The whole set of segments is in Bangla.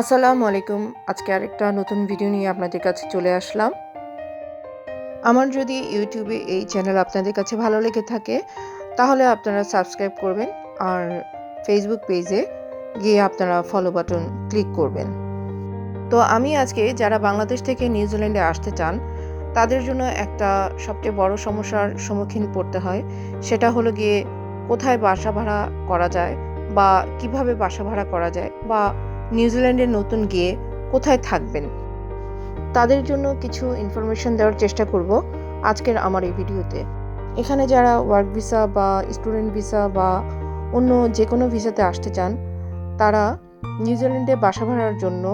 আসসালামু আলাইকুম। আজকে আরেকটা নতুন ভিডিও নিয়ে আপনাদের কাছে চলে আসলাম। আমার যদি ইউটিউবে এই চ্যানেল আপনাদের কাছে ভালো লেগে থাকে, তাহলে আপনারা সাবস্ক্রাইব করবেন আর ফেসবুক পেজে গিয়ে আপনারা ফলো বাটন ক্লিক করবেন। তো আমি আজকে যারা বাংলাদেশ থেকে নিউজিল্যান্ডে আসতে চান, তাদের জন্য একটা সবচেয়ে বড় সমস্যার সম্মুখীন পড়তে হয়, সেটা হলো গিয়ে কোথায় বাসা ভাড়া করা যায় বা কীভাবে বাসা ভাড়া করা যায় বা নিউজিল্যান্ডে নতুন গিয়ে কোথায় থাকবেন? তাদের জন্য কিছু ইনফরমেশন দেওয়ার চেষ্টা করব আজকের আমার এই ভিডিওতে। এখানে যারা ওয়ার্ক ভিসা বা স্টুডেন্ট ভিসা বা অন্য যে কোনো ভিসাতে আসতে চান, তারা নিউজিল্যান্ডে বাসা ভাড়ার জন্য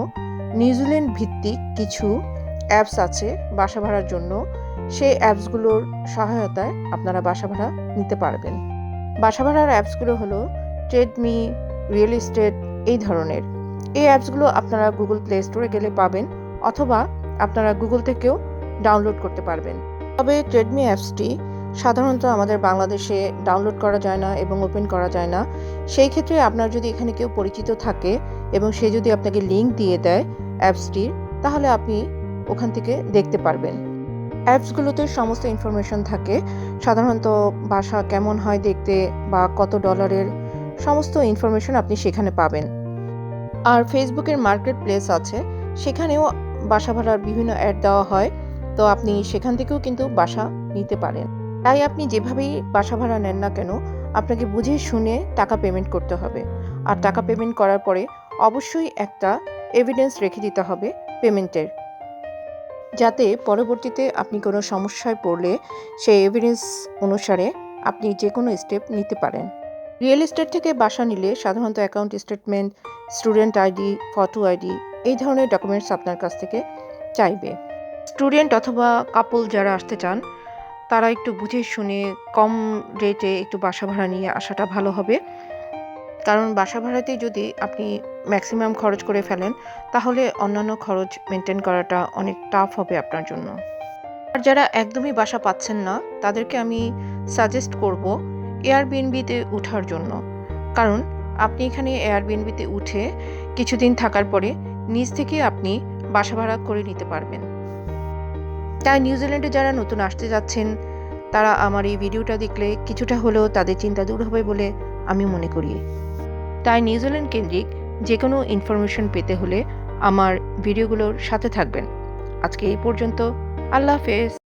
নিউজিল্যান্ড ভিত্তিক কিছু অ্যাপস আছে বাসা ভাড়ার জন্য। সেই অ্যাপসগুলোর সহায়তায় আপনারা বাসা ভাড়া নিতে পারবেন। বাসা ভাড়ার অ্যাপসগুলো হলো ট্রেডমি রিয়েল এস্টেট এই ধরনের। এই অ্যাপসগুলো আপনারা গুগল প্লে স্টোরে গেলে পাবেন অথবা আপনারা গুগল থেকেও ডাউনলোড করতে পারবেন। তবে ট্রেডমি অ্যাপসটি সাধারণত আমাদের বাংলাদেশে ডাউনলোড করা যায় না এবং ওপেন করা যায় না। সেই ক্ষেত্রে আপনার যদি এখানে কেউ পরিচিত থাকে এবং সে যদি আপনাকে লিঙ্ক দিয়ে দেয় অ্যাপসটির, তাহলে আপনি ওখান থেকে দেখতে পারবেন। অ্যাপসগুলোতে সমস্ত ইনফরমেশন থাকে। সাধারণত বাসা কেমন হয় দেখতে বা কত ডলারের সমস্ত ইনফরমেশন আপনি সেখানে পাবেন। আর ফেসবুকের মার্কেট প্লেস আছে, সেখানেও বাসা ভাড়ার বিভিন্ন অ্যাড দেওয়া হয়, তো আপনি সেখান থেকেও কিন্তু বাসা নিতে পারেন। তাই আপনি যেভাবেই বাসা ভাড়া নেন না কেন, আপনাকে বুঝে শুনে টাকা পেমেন্ট করতে হবে। আর টাকা পেমেন্ট করার পরে অবশ্যই একটা এভিডেন্স রেখে দিতে হবে পেমেন্টের যাতে পরবর্তীতে আপনি কোনো সমস্যায় পড়লে সেই এভিডেন্স অনুসারে আপনি যে কোনো স্টেপ নিতে পারেন। রিয়েল এস্টেট থেকে বাসা নিলে সাধারণত account statement, student ID, photo ID এই ধরনের ডকুমেন্টস আপনার কাছ থেকে চাইবে। স্টুডেন্ট অথবা কাপল যারা আসতে চান, তারা একটু বুঝে শুনে কম রেটে একটু বাসা ভাড়া নিয়ে আসাটা ভালো হবে। কারণ বাসা ভাড়াতে যদি আপনি ম্যাক্সিমাম খরচ করে ফেলেন, তাহলে অন্যান্য খরচ মেনটেন করাটা অনেক টাফ হবে আপনার জন্য। আর যারা একদমই বাসা পাচ্ছেন না, তাদেরকে আমি সাজেস্ট করব এয়ারবিএনবিতে ওঠার জন্য। কারণ আপনি এখানে এয়ারবিএনবিতে উঠে কিছুদিন থাকার পরে নিজ থেকে আপনি বাসা ভাড়া করে নিতে পারবেন। তাই নিউজিল্যান্ডে যারা নতুন আসতে যাচ্ছেন, তারা আমার এই ভিডিওটা দেখলে কিছুটা হলেও তাদের চিন্তা দূর হবে বলে আমি মনে করি। তাই নিউজিল্যান্ড কেন্দ্রিক যে কোনো ইনফরমেশন পেতে হলে আমার ভিডিওগুলোর সাথে থাকবেন। আজকে এই পর্যন্ত। আল্লাহ হাফেজ।